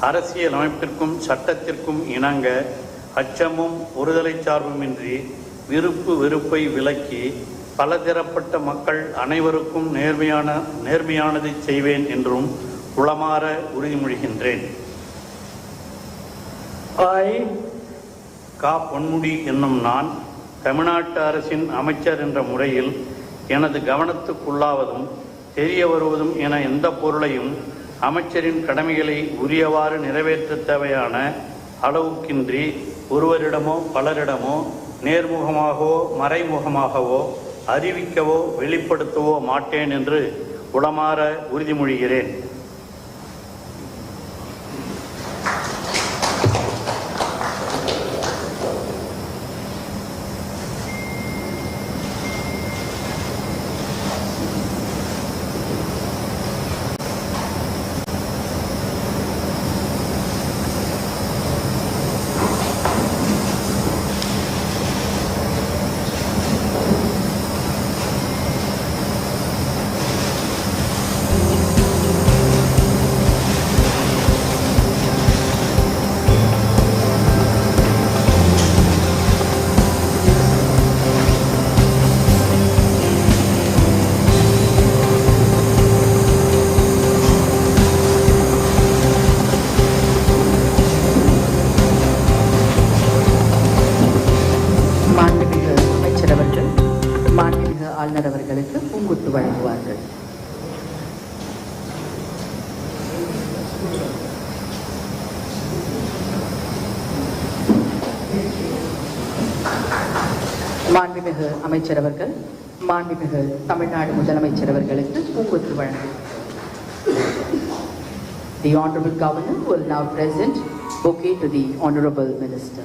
அரசியல் அமைப்பிற்கும் சட்டத்திற்கும் இணங்க அச்சமும் ஒருதலை சார்புமின்றி விருப்பு வெறுப்பை விலக்கி பலதரப்பட்ட மக்கள் அனைவருக்கும் நேர்மையான நேர்மையானதை செய்வேன் என்றும் உளமாற உறுதிமொழிகின்றேன். கா. பொன்முடி என்னும் நான் தமிழ்நாட்டு அரசின் அமைச்சர் என்ற முறையில் எனது கவனத்துக்குள்ளாவதும் தெரிய வருவதும் என எந்த பொருளையும் அமைச்சரின் கடமைகளை உரியவாறு நிறைவேற்ற தேவையான அளவுக்கின்றி ஒருவரிடமோ பலரிடமோ நேர்முகமாகவோ மறைமுகமாகவோ அறிவிக்கவோ வெளிப்படுத்தவோ மாட்டேன் என்று உளமாற உறுதிமொழிகிறேன். மாண்புமிகு அமைச்சர் அவர்கள் மாண்புமிகு ஆளுநர் அவர்களுக்கு பூங்குத்து வழங்குவார்கள் மாண்புமிகு அமைச்சர் அவர்கள் மாண்புமிகு தமிழ்நாடு முதலமைச்சர் அவர்களுக்கு பூங்குத்து வழங்குவார் The Honorable Governor will now present bouquet to the Honorable Minister.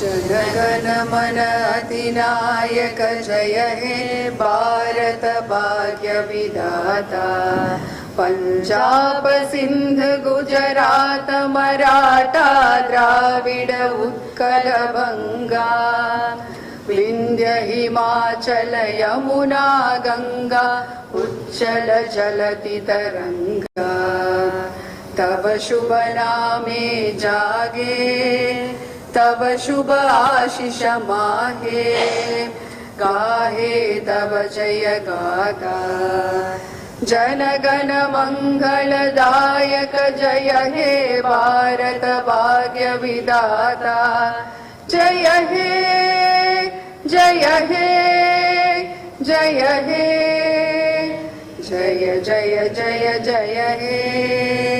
जनमनधिनायक जय हे भारत भाग्यविधाता। पञ्जाब सिन्ध गुजरात मराठा द्राविड उत्कलभङ्गा विन्द्य हिमाचल यमुना गङ्गा उज्जल जलति तरङ्गा तव शुभ नामे जागे, तव शुभ आशिष माहे गाहे तव जय गागा। जनगण मङ्गलदायक जय हे भारत भाग्य विदाता जय हे जय हे जय हे। जय जय जय जय हे।